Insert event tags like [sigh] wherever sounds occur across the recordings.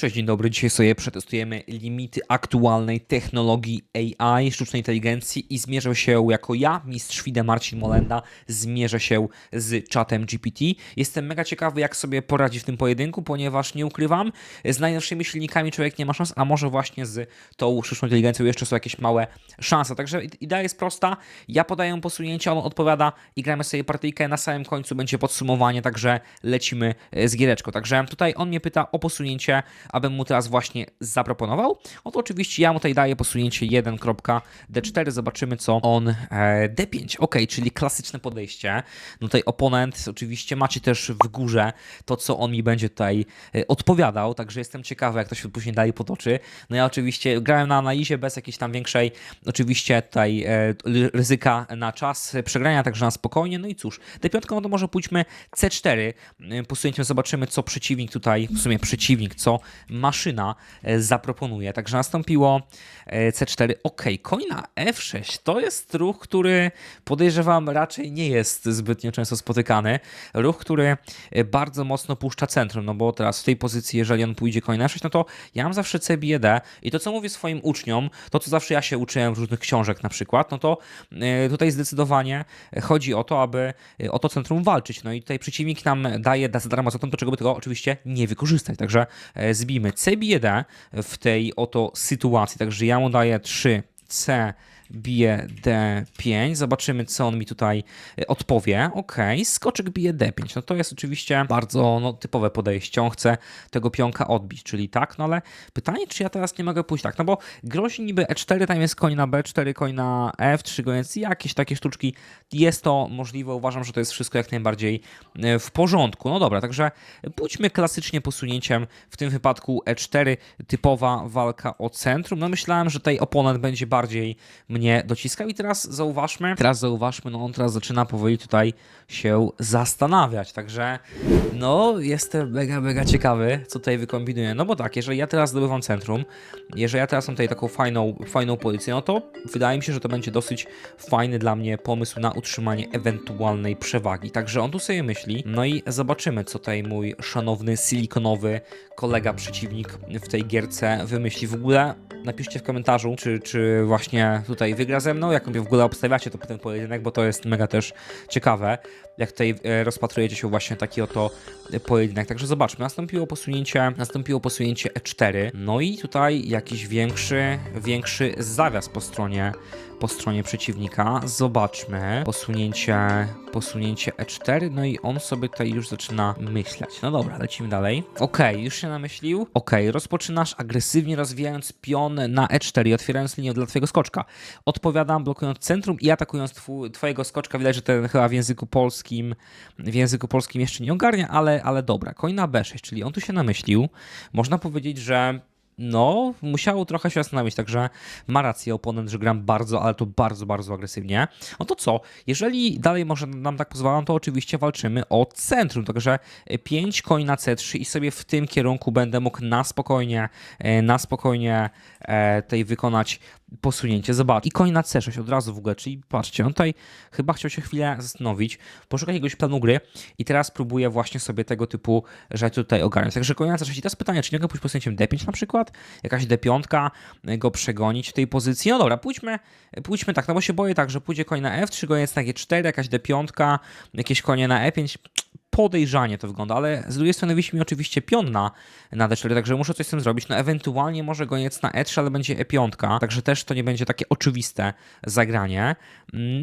Cześć, dzień dobry. Dzisiaj sobie przetestujemy limity aktualnej technologii AI, sztucznej inteligencji i zmierzę się jako ja, mistrz FIDE Marcin Molenda, zmierzę się z czatem GPT. Jestem mega ciekawy, jak sobie poradzi w tym pojedynku, ponieważ nie ukrywam, z najnowszymi silnikami człowiek nie ma szans, a może właśnie z tą sztuczną inteligencją jeszcze są jakieś małe szanse. Także idea jest prosta. Ja podaję posunięcie, on odpowiada i gramy sobie partyjkę. Na samym końcu będzie podsumowanie, także lecimy z giereczką. Także tutaj on mnie pyta o posunięcie abym mu teraz właśnie zaproponował. Oto oczywiście ja mu tutaj daję posunięcie 1.d4, zobaczymy co on e, d5. Ok, czyli klasyczne podejście. No tutaj oponent, oczywiście macie też w górze to, co on mi będzie tutaj e, odpowiadał, także jestem ciekawy, jak to się później dalej potoczy. No ja oczywiście grałem na analizie bez jakiejś tam większej, oczywiście tutaj e, ryzyka na czas przegrania, także na spokojnie. No i cóż, d5, no to może pójdźmy c4, e, posunięciem zobaczymy, co przeciwnik tutaj, w sumie przeciwnik, co maszyna e, zaproponuje. Także nastąpiło e, C4. Ok, koń na F6 to jest ruch, który podejrzewam raczej nie jest zbytnio często spotykany. Ruch, który e, bardzo mocno puszcza centrum, no bo teraz w tej pozycji, jeżeli on pójdzie koń na F6, no to ja mam zawsze C bije D i to, co mówię swoim uczniom, to, co zawsze ja się uczyłem w różnych książek na przykład, no to tutaj zdecydowanie chodzi o to, aby o to centrum walczyć. No i tutaj przeciwnik nam daje za darmo za to, czego by tego oczywiście nie wykorzystać. Także zbijmy C bije D w tej oto sytuacji. Także ja mu daję 3 C bije D5. Zobaczymy, co on mi tutaj e, odpowie. Ok, skoczek bije D5. No to jest oczywiście bardzo no, typowe podejście. On chce tego pionka odbić, czyli tak, no ale pytanie, czy ja teraz nie mogę pójść tak, no bo grozi niby E4, tam jest koń na B4, koń na F3, więc jakieś takie sztuczki jest to możliwe. Uważam, że to jest wszystko jak najbardziej e, w porządku. No dobra, także pójdźmy klasycznie posunięciem, w tym wypadku E4, typowa walka o centrum. No myślałem, że tutaj oponent będzie bardziej mnie dociskał i teraz zauważmy, teraz zauważmy, no on teraz zaczyna powoli tutaj się zastanawiać, także no jestem mega, mega ciekawy, co tutaj wykombinuje, no bo tak, jeżeli ja teraz zdobywam centrum, jeżeli ja teraz mam tutaj taką fajną, fajną pozycję, no to wydaje mi się, że to będzie dosyć fajny dla mnie pomysł na utrzymanie ewentualnej przewagi, także on tu sobie myśli, no i zobaczymy, co tutaj mój szanowny silikonowy kolega, przeciwnik w tej gierce wymyśli. W ogóle napiszcie w komentarzu, czy, czy właśnie tutaj wygra ze mną, jak w ogóle obstawiacie to ten pojedynek, bo to jest mega też ciekawe, jak tutaj e, rozpatrujecie się właśnie taki oto pojedynek. Także zobaczmy, nastąpiło posunięcie, nastąpiło posunięcie E4, no i tutaj jakiś większy, większy zawias po stronie po stronie przeciwnika. Zobaczmy. Posunięcie, posunięcie E4, no i on sobie tutaj już zaczyna myśleć. No dobra, lecimy dalej. Ok, już się namyślił. Ok, rozpoczynasz agresywnie rozwijając pion na E4 i otwierając linię dla twojego skoczka. Odpowiadam, blokując centrum i atakując twojego skoczka. Widać, że ten chyba w języku polskim w języku polskim jeszcze nie ogarnia, ale, ale dobra. Koń na B6, czyli on tu się namyślił. Można powiedzieć, że no, musiało trochę się zastanowić, także ma rację oponent, że gram bardzo, ale to bardzo, bardzo agresywnie. No to co? Jeżeli dalej może nam tak pozwalam, to oczywiście walczymy o centrum, także 5 koń na C3 i sobie w tym kierunku będę mógł na spokojnie, e, na spokojnie e, tutaj wykonać posunięcie. Zobacz. I koń na C6 od razu w ogóle, czyli patrzcie, on tutaj chyba chciał się chwilę zastanowić, poszukać jakiegoś planu gry i teraz próbuje właśnie sobie tego typu rzeczy tutaj ogarniać. Także koń na C6 i teraz pytanie, czy nie mogę pójść posunięciem D5 na przykład? Jakaś D5 go przegonić w tej pozycji? No dobra, pójdźmy, pójdźmy tak, no bo się boję tak, że pójdzie koń na F3, goniec na G4, jakaś D5, jakieś konie na E5, podejrzanie to wygląda, ale z drugiej strony wisi mi oczywiście pion na, na D4, także muszę coś z tym zrobić. No ewentualnie może goniec na E3, ale będzie E5, także też to nie będzie takie oczywiste zagranie.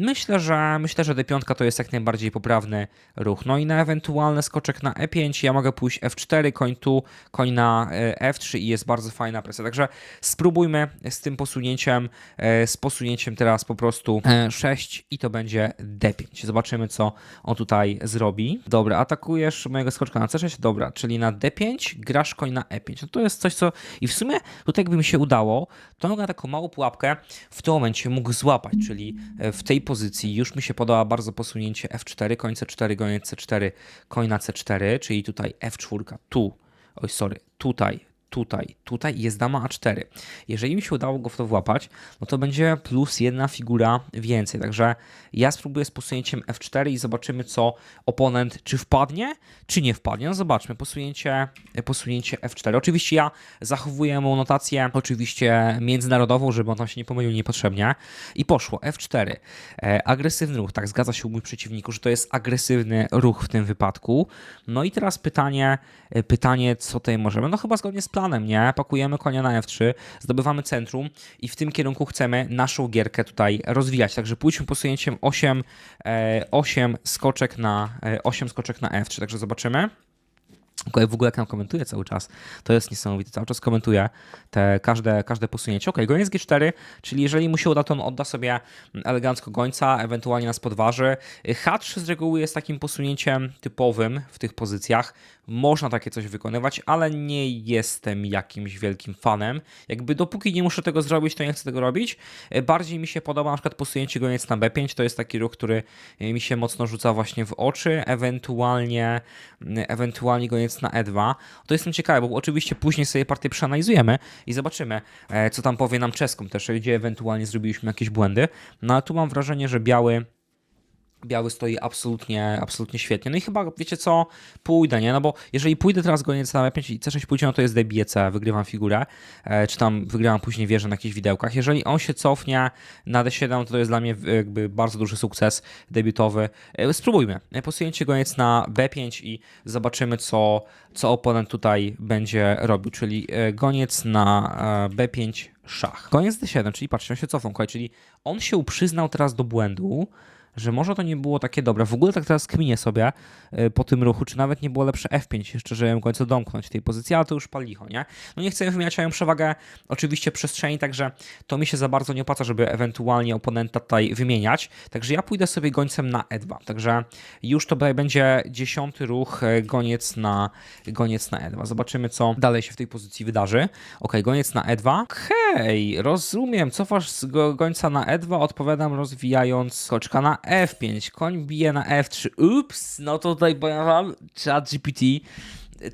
Myślę, że myślę, że D5 to jest jak najbardziej poprawny ruch. No i na ewentualny skoczek na E5 ja mogę pójść F4, koń tu, koń na e, F3 i jest bardzo fajna presja. Także spróbujmy z tym posunięciem, e, z posunięciem teraz po prostu 6 e, i to będzie D5. Zobaczymy, co on tutaj zrobi. Dobra, atakujesz mojego skoczka na C6, dobra, czyli na D5 grasz koń na E5. No to jest coś, co i w sumie tutaj jakby mi się udało, to mogę taką małą pułapkę w tym momencie mógł złapać, czyli e, w tej pozycji już mi się podoba bardzo posunięcie F4, koń C4, koń C4, koń na C4, czyli tutaj F4, tu, oj sorry, tutaj, tutaj. Tutaj jest dama A4. Jeżeli mi się udało go w to włapać, no to będzie plus jedna figura więcej. Także ja spróbuję z posunięciem F4 i zobaczymy, co oponent, czy wpadnie, czy nie wpadnie. No zobaczmy, posunięcie, posunięcie F4. Oczywiście ja zachowuję mu notację oczywiście międzynarodową, żeby on tam się nie pomylił niepotrzebnie. I poszło F4. E, agresywny ruch, tak, zgadza się mój przeciwniku, że to jest agresywny ruch w tym wypadku. No i teraz pytanie, e, pytanie, co tutaj możemy? No chyba zgodnie z planem, nie? Pakujemy konia na F3, zdobywamy centrum i w tym kierunku chcemy naszą gierkę tutaj rozwijać. Także pójdźmy posunięciem 8, e, 8 skoczek na e, 8 skoczek na F3. Także zobaczymy. W ogóle jak nam komentuje cały czas, to jest niesamowite, cały czas komentuje te każde, każde posunięcie. Okej, goniec G4, czyli jeżeli mu się uda, to on odda sobie elegancko gońca, ewentualnie nas podważy. H3 z reguły jest takim posunięciem typowym w tych pozycjach. Można takie coś wykonywać, ale nie jestem jakimś wielkim fanem. Jakby dopóki nie muszę tego zrobić, to nie chcę tego robić. Bardziej mi się podoba na przykład posunięcie goniec na B5, to jest taki ruch, który mi się mocno rzuca właśnie w oczy, ewentualnie, ewentualnie goniec na E2. To jestem ciekawy, bo oczywiście później sobie partię przeanalizujemy i zobaczymy, e, co tam powie nam czeską też, gdzie ewentualnie zrobiliśmy jakieś błędy. No ale tu mam wrażenie, że biały Biały stoi absolutnie, absolutnie świetnie. No i chyba, wiecie co, pójdę, nie? No bo jeżeli pójdę teraz goniec na E5 i C6 pójdzie, no to jest DBC, wygrywam figurę, e, czy tam wygrywam później wieżę na jakichś widełkach. Jeżeli on się cofnie na D7, to to jest dla mnie jakby bardzo duży sukces debiutowy. E, spróbujmy. E, posunięcie goniec na B5 i zobaczymy, co, co oponent tutaj będzie robił, czyli goniec na e, B5 szach. Goniec D7, czyli patrzcie, on się cofał, czyli on się przyznał teraz do błędu, że może to nie było takie dobre. W ogóle tak teraz kminię sobie y, po tym ruchu, czy nawet nie było lepsze F5 jeszcze, żeby ją w końcu domknąć tej pozycji, ale to już palicho, nie? No nie chcę wymieniać moją przewagę oczywiście przestrzeni, także to mi się za bardzo nie opłaca, żeby ewentualnie oponenta tutaj wymieniać. Także ja pójdę sobie gońcem na E2. Także już to będzie dziesiąty ruch, y, goniec na, goniec na E2. Zobaczymy, co dalej się w tej pozycji wydarzy. Ok, goniec na E2. Hej, rozumiem, cofasz z gońca na E2, odpowiadam rozwijając skoczka na F5, koń bije na F3. Ups, no to tutaj powiem chat GPT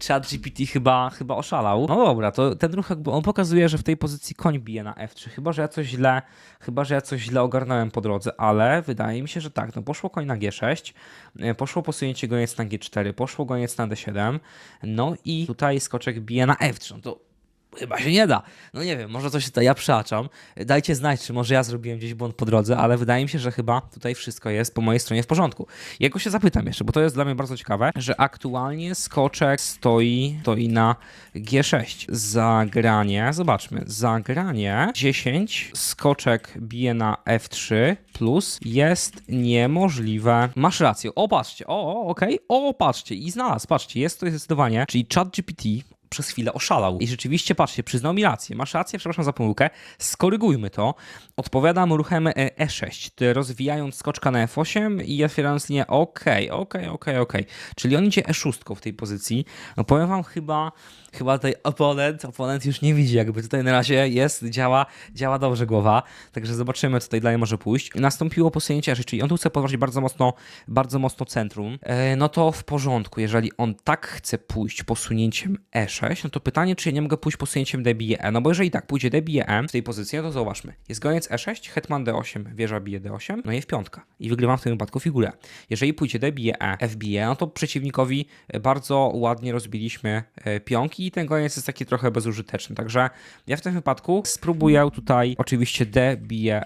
chat GPT chyba, chyba oszalał. No dobra, to ten ruch jakby on pokazuje, że w tej pozycji koń bije na F3. Chyba, że ja coś źle, chyba, że ja coś źle ogarnąłem po drodze, ale wydaje mi się, że tak. No poszło koń na G6, e, poszło posunięcie goniec na G4, poszło goniec na D7, no i tutaj skoczek bije na F3. No to Chyba się nie da. No nie wiem, może coś tutaj ja przeaczam. Dajcie znać, czy może ja zrobiłem gdzieś błąd po drodze, ale wydaje mi się, że chyba tutaj wszystko jest po mojej stronie w porządku. Jego się zapytam jeszcze, bo to jest dla mnie bardzo ciekawe, że aktualnie skoczek stoi, stoi na G6. Zagranie, zobaczmy, zagranie 10, skoczek bije na F3 plus jest niemożliwe. Masz rację, o patrzcie, o, okej, okay. o patrzcie i znalazł, patrzcie, jest to zdecydowanie, czyli ChatGPT przez chwilę oszalał. I rzeczywiście, patrzcie, przyznał mi rację. Masz rację, przepraszam za pomyłkę. Skorygujmy to. Odpowiadam ruchem E6, rozwijając skoczka na F8 i otwierając linię OK, OK, OK, OK. Czyli on idzie E6 w tej pozycji. No powiem wam chyba chyba tutaj oponent, oponent już nie widzi, jakby tutaj na razie jest, działa, działa dobrze głowa, także zobaczymy, co tutaj dalej może pójść. Nastąpiło posunięcie E6, czyli on tu chce podważyć bardzo mocno, bardzo mocno centrum, e, no to w porządku, jeżeli on tak chce pójść posunięciem E6, no to pytanie, czy ja nie mogę pójść posunięciem DBE, no bo jeżeli tak pójdzie DBE w tej pozycji, no to zobaczmy, jest goniec E6, hetman D8, wieża bije D8, no i F5 i wygrywam w tym wypadku figurę. Jeżeli pójdzie DBE, FBE, no to przeciwnikowi bardzo ładnie rozbiliśmy e, pionki, i ten goniec jest taki trochę bezużyteczny. Także ja w tym wypadku spróbuję tutaj oczywiście D bije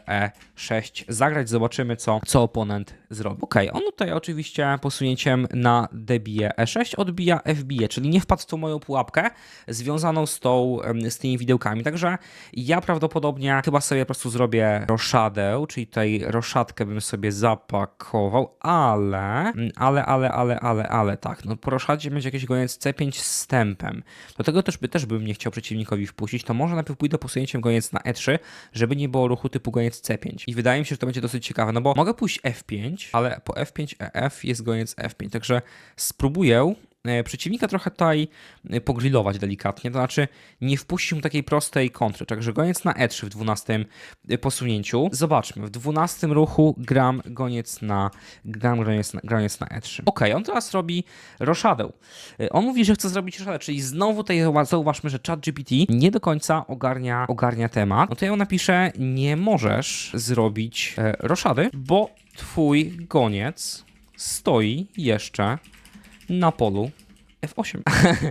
E6 zagrać, zobaczymy co, co oponent zrobi. Ok, on tutaj oczywiście posunięciem na D bije E6 odbija F bije, czyli nie wpadł w tą moją pułapkę związaną z tą, z tymi widełkami. Także ja prawdopodobnie chyba sobie po prostu zrobię roszadę, czyli tutaj roszadkę bym sobie zapakował, ale, ale, ale, ale, ale, ale tak, no po roszadzie będzie jakiś goniec C5 z stępem. Do tego też, by, też bym nie chciał przeciwnikowi wpuścić, to może najpierw pójdę posunięciem goniec na E3, żeby nie było ruchu typu goniec C5. I wydaje mi się, że to będzie dosyć ciekawe, no bo mogę pójść F5, ale po F5 EF jest goniec F5, także spróbuję przeciwnika trochę tutaj e, pogrillować delikatnie, to znaczy nie wpuścić mu takiej prostej kontry. Także goniec na E3 w 12 posunięciu. Zobaczmy, w 12 ruchu gram goniec na, gram goniec na, goniec na E3. Ok, on teraz robi roszadę. E, On mówi, że chce zrobić roszadę, czyli znowu tutaj zauwa- zauważmy, że ChatGPT nie do końca ogarnia, ogarnia temat. No to ja mu napiszę, nie możesz zrobić e, roszady, bo twój goniec stoi jeszcze na polu F8.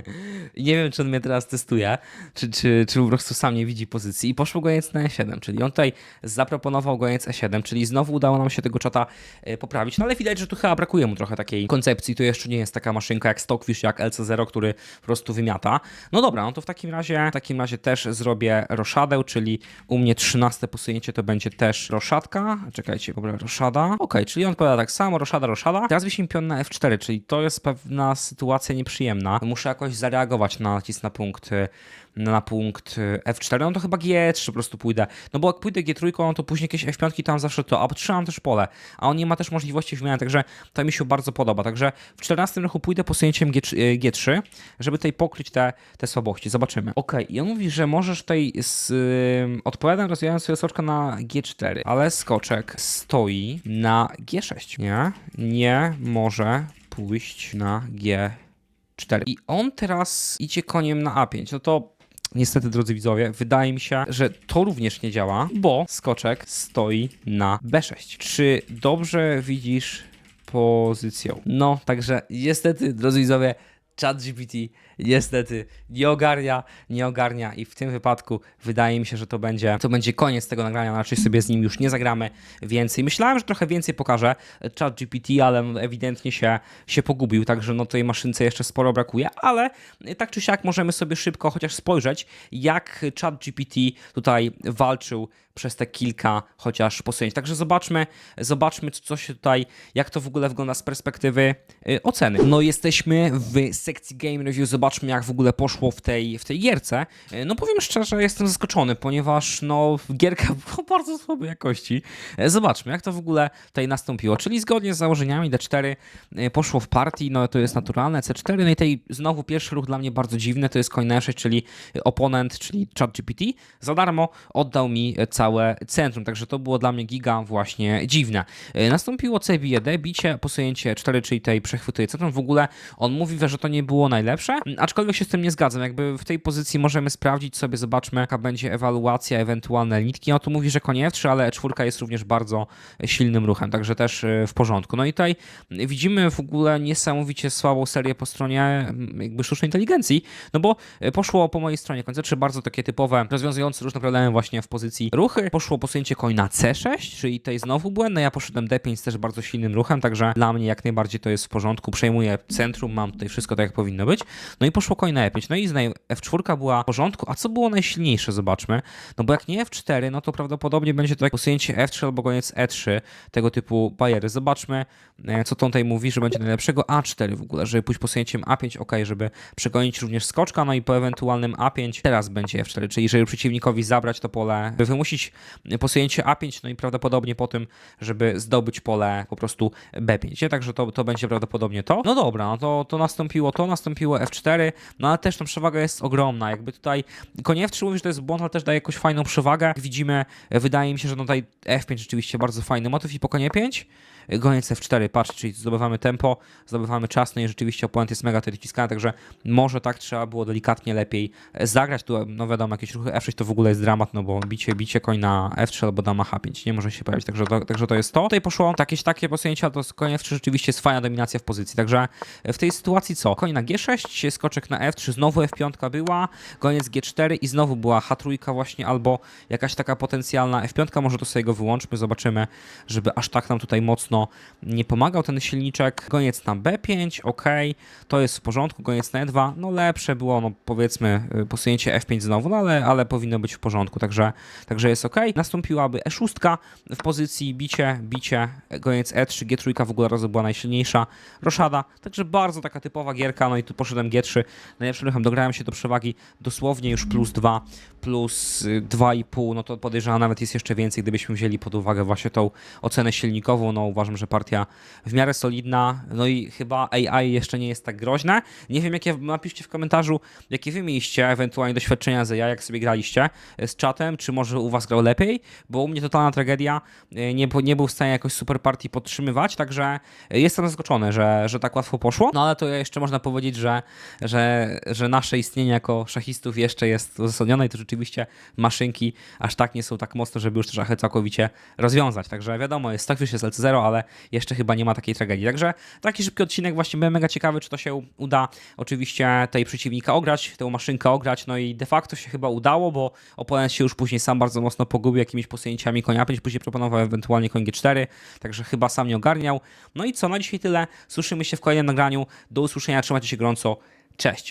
[laughs] nie wiem, czy on mnie teraz testuje, czy, czy, czy po prostu sam nie widzi pozycji. I poszło goniec na E7, czyli on tutaj zaproponował goniec E7, czyli znowu udało nam się tego czata e, poprawić. No ale widać, że tu chyba brakuje mu trochę takiej koncepcji. To jeszcze nie jest taka maszynka jak Stockfish, jak LC0, który po prostu wymiata. No dobra, no to w takim razie, w takim razie też zrobię roszadę, czyli u mnie 13 posunięcie to będzie też roszadka. Czekajcie, dobra, roszada. Okej, czyli on odpowiada tak samo, roszada, roszada. Teraz wisi pion na F4, czyli to jest pewna sytuacja nieprzyjemna. Muszę jakoś zareagować na nacisk na punkt na punkt y, F4, no to chyba G3 po prostu pójdę. No bo jak pójdę G3, no to później jakieś F5 tam zawsze to, a trzymam też pole, a on nie ma też możliwości wymiany, także to mi się bardzo podoba. Także w 14 roku pójdę posunięciem G3, y, G3 żeby tutaj pokryć te, te słabości. Zobaczymy. Ok, i on mówi, że możesz tutaj z, y, odpowiadam rozwijając sobie skoczka na G4, ale skoczek stoi na G6. Nie, nie może pójść na G4. 4. I on teraz idzie koniem na A5. No to niestety, drodzy widzowie, wydaje mi się, że to również nie działa, bo skoczek stoi na B6. Czy dobrze widzisz pozycję? No, także niestety, drodzy widzowie, ChatGPT niestety nie ogarnia, nie ogarnia i w tym wypadku wydaje mi się, że to będzie, to będzie koniec tego nagrania, no raczej sobie z nim już nie zagramy więcej. Myślałem, że trochę więcej pokażę ChatGPT, ale no ewidentnie się, się pogubił, także no tej maszynce jeszcze sporo brakuje, ale tak czy siak możemy sobie szybko chociaż spojrzeć, jak ChatGPT tutaj walczył przez te kilka chociaż posunięć. Także zobaczmy, zobaczmy co się tutaj, jak to w ogóle wygląda z perspektywy y, oceny. No jesteśmy w sekcji Game Review, zobaczmy jak w ogóle poszło w tej, w tej gierce. Y, No powiem szczerze, jestem zaskoczony, ponieważ no gierka [laughs] była bardzo słabej jakości. Y, Zobaczmy jak to w ogóle tutaj nastąpiło, czyli zgodnie z założeniami D4 y, poszło w partii, no to jest naturalne, C4, no i tej znowu pierwszy ruch dla mnie bardzo dziwny, to jest coin E6, czyli oponent, czyli ChatGPT, za darmo oddał mi całe centrum, także to było dla mnie giga właśnie dziwne. E, Nastąpiło C bije D, bicie, posunięcie 4, czyli tej przechwytuje centrum. W ogóle on mówi, że to nie było najlepsze, aczkolwiek się z tym nie zgadzam. Jakby w tej pozycji możemy sprawdzić sobie, zobaczmy jaka będzie ewaluacja, ewentualne litki. No tu mówi, że konie F3, ale E4 jest również bardzo silnym ruchem, także też e, w porządku. No i tutaj widzimy w ogóle niesamowicie słabą serię po stronie jakby sztucznej inteligencji, no bo e, poszło po mojej stronie końce 3 bardzo takie typowe, rozwiązujące różne problemy właśnie w pozycji ruchy. Poszło posunięcie koń na C6, czyli tutaj znowu błędne. Ja poszedłem D5 z też bardzo silnym ruchem, także dla mnie jak najbardziej to jest w porządku. Przejmuję centrum, mam tutaj wszystko tak jak powinno być. No i poszło koń na E5. No i zna- F4 była w porządku. A co było najsilniejsze? Zobaczmy. No bo jak nie F4, no to prawdopodobnie będzie to posunięcie F3 albo koniec E3, tego typu bariery. Zobaczmy, e, co to tutaj mówi, że będzie najlepszego A4 w ogóle, żeby pójść posunięciem A5, ok, żeby przegonić również skoczka, no i po ewentualnym A5 teraz będzie F4, czyli żeby przeciwnikowi zabrać to pole, by wymusić posunięcie A5, no i prawdopodobnie po tym, żeby zdobyć pole po prostu B5, nie? także to, to będzie prawdopodobnie to. No dobra, no to, to nastąpiło to, nastąpiło F4, no ale też ta przewaga jest ogromna, jakby tutaj konie F3 mówi, że to jest błąd, ale też daje jakąś fajną przewagę, jak widzimy, e, wydaje mi się, że no tutaj F5 rzeczywiście bardzo fajny motyw i po konie 5 Goniec F4, patrz, czyli zdobywamy tempo, zdobywamy czas, no i rzeczywiście oponent jest mega wciskany, także może tak trzeba było delikatnie lepiej e, zagrać. Tu, no wiadomo, jakieś ruchy F6 to w ogóle jest dramat, no bo bicie, bicie koń na F3 albo dama H5 nie może się pojawić, także to, także to jest to. Tutaj poszło jakieś takie posunięcia, to koń F3 rzeczywiście jest fajna dominacja w pozycji, także w tej sytuacji co? Koń na G6, skoczek na F3, znowu F5 była, goniec G4 i znowu była H3 właśnie, albo jakaś taka potencjalna F5, może to sobie go wyłączmy, zobaczymy, żeby aż tak nam tutaj mocno nie pomagał ten silniczek. Goniec na B5, ok, to jest w porządku, goniec na E2, no lepsze było, no powiedzmy y, posunięcie F5 znowu, no ale, ale powinno być w porządku, także, także jest ok. Nastąpiłaby E6 w pozycji bicie, bicie, goniec E3, G3 w ogóle razu była najsilniejsza, roszada, także bardzo taka typowa gierka, no i tu poszedłem G3, najlepszy, najlepszy ruchem. Dograłem się do przewagi dosłownie już plus 2, plus y, 2,5, no to podejrzewam nawet jest jeszcze więcej, gdybyśmy wzięli pod uwagę właśnie tą ocenę silnikową. No uważam, że partia w miarę solidna, no i chyba AI jeszcze nie jest tak groźne. Nie wiem, jakie, napiszcie w komentarzu, jakie wy mieliście ewentualnie doświadczenia z AI, jak sobie graliście y, z czatem, czy może u was grał lepiej, bo u mnie totalna tragedia, y, nie, nie był w stanie jakoś super partii podtrzymywać, także y, jestem zaskoczony, że, że tak łatwo poszło, no ale to jeszcze można powiedzieć, że, że, że nasze istnienie jako szachistów jeszcze jest uzasadnione i to rzeczywiście maszynki aż tak nie są tak mocno, żeby już szachy całkowicie rozwiązać, także wiadomo, jest Stockfish, jest LC0, ale jeszcze chyba nie ma takiej tragedii, także taki szybki odcinek, właśnie byłem mega ciekawy, czy to się uda oczywiście tej przeciwnika ograć, tę maszynkę ograć, no i de facto się chyba udało, bo oponent się już później sam bardzo mocno pogubił jakimiś posunięciami konia 5, później proponował ewentualnie koń G4, także chyba sam nie ogarniał. No i co, na dzisiaj tyle, słyszymy się w kolejnym nagraniu, do usłyszenia, trzymajcie się gorąco, cześć!